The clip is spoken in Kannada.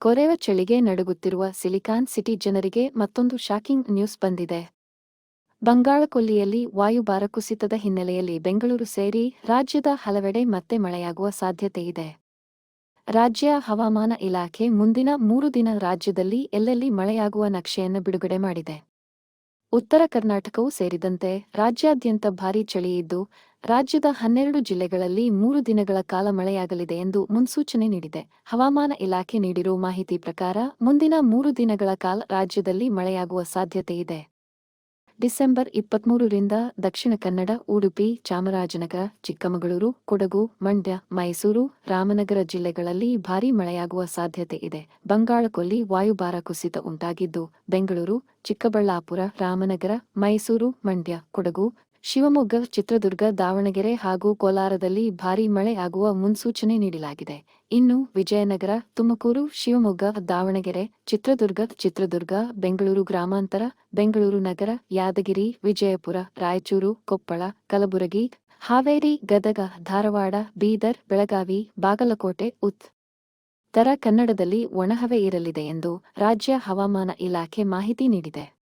ಕೊರೆವ ಚಳಿಗೆ ನಡುಗುತ್ತಿರುವ ಸಿಲಿಕಾನ್ ಸಿಟಿ ಜನರಿಗೆ ಮತ್ತೊಂದು ಶಾಕಿಂಗ್ ನ್ಯೂಸ್ ಬಂದಿದೆ. ಬಂಗಾಳಕೊಲ್ಲಿಯಲ್ಲಿ ವಾಯುಭಾರ ಕುಸಿತದ ಹಿನ್ನೆಲೆಯಲ್ಲಿ ಬೆಂಗಳೂರು ಸೇರಿ ರಾಜ್ಯದ ಹಲವೆಡೆ ಮತ್ತೆ ಮಳೆಯಾಗುವ ಸಾಧ್ಯತೆಯಿದೆ ರಾಜ್ಯ ಹವಾಮಾನ ಇಲಾಖೆ ಮುಂದಿನ ಮೂರು ದಿನ ರಾಜ್ಯದಲ್ಲಿ ಎಲ್ಲೆಲ್ಲಿ ಮಳೆಯಾಗುವ ನಕ್ಷೆಯನ್ನು ಬಿಡುಗಡೆ ಮಾಡಿದೆ. ಉತ್ತರ ಕರ್ನಾಟಕವೂ ಸೇರಿದಂತೆ ರಾಜ್ಯಾದ್ಯಂತ ಭಾರೀ ಚಳಿಯಿದ್ದು ರಾಜ್ಯದ ಹನ್ನೆರಡು ಜಿಲ್ಲೆಗಳಲ್ಲಿ ಮೂರು ದಿನಗಳ ಕಾಲ ಮಳೆಯಾಗಲಿದೆ ಎಂದು ಮುನ್ಸೂಚನೆ ನೀಡಿದೆ. ಹವಾಮಾನ ಇಲಾಖೆ ನೀಡಿರುವ ಮಾಹಿತಿ ಪ್ರಕಾರ, ಮುಂದಿನ ಮೂರು ದಿನಗಳ ಕಾಲ ರಾಜ್ಯದಲ್ಲಿ ಮಳೆಯಾಗುವ ಸಾಧ್ಯತೆ ಇದೆ. ಡಿಸೆಂಬರ್ ಇಪ್ಪತ್ಮೂರರಿಂದ ದಕ್ಷಿಣ ಕನ್ನಡ, ಉಡುಪಿ, ಚಾಮರಾಜನಗರ, ಚಿಕ್ಕಮಗಳೂರು, ಕೊಡಗು, ಮಂಡ್ಯ, ಮೈಸೂರು, ರಾಮನಗರ ಜಿಲ್ಲೆಗಳಲ್ಲಿ ಭಾರೀ ಮಳೆಯಾಗುವ ಸಾಧ್ಯತೆ ಇದೆ. ಬಂಗಾಳಕೊಲ್ಲಿ ವಾಯುಭಾರ ಕುಸಿತ ಉಂಟಾಗಿದ್ದು, ಬೆಂಗಳೂರು, ಚಿಕ್ಕಬಳ್ಳಾಪುರ, ರಾಮನಗರ, ಮೈಸೂರು, ಮಂಡ್ಯ, ಕೊಡಗು ಶಿವಮೊಗ್ಗ, ಚಿತ್ರದುರ್ಗ, ದಾವಣಗೆರೆ ಹಾಗೂ ಕೋಲಾರದಲ್ಲಿ ಭಾರೀ ಮಳೆ ಆಗುವ ಮುನ್ಸೂಚನೆ ನೀಡಲಾಗಿದೆ. ಇನ್ನು ವಿಜಯನಗರ, ತುಮಕೂರು, ಶಿವಮೊಗ್ಗ, ದಾವಣಗೆರೆ, ಚಿತ್ರದುರ್ಗ ಚಿತ್ರದುರ್ಗ, ಬೆಂಗಳೂರು ಗ್ರಾಮಾಂತರ, ಬೆಂಗಳೂರು ನಗರ, ಯಾದಗಿರಿ, ವಿಜಯಪುರ, ರಾಯಚೂರು, ಕೊಪ್ಪಳ, ಕಲಬುರಗಿ, ಹಾವೇರಿ, ಗದಗ, ಧಾರವಾಡ, ಬೀದರ್, ಬೆಳಗಾವಿ, ಬಾಗಲಕೋಟೆ, ಉತ್. ತರ ಕನ್ನಡದಲ್ಲಿ ಒಣಹವೆ ಇರಲಿದೆ ಎಂದು ರಾಜ್ಯ ಹವಾಮಾನ ಇಲಾಖೆ ಮಾಹಿತಿ ನೀಡಿದೆ.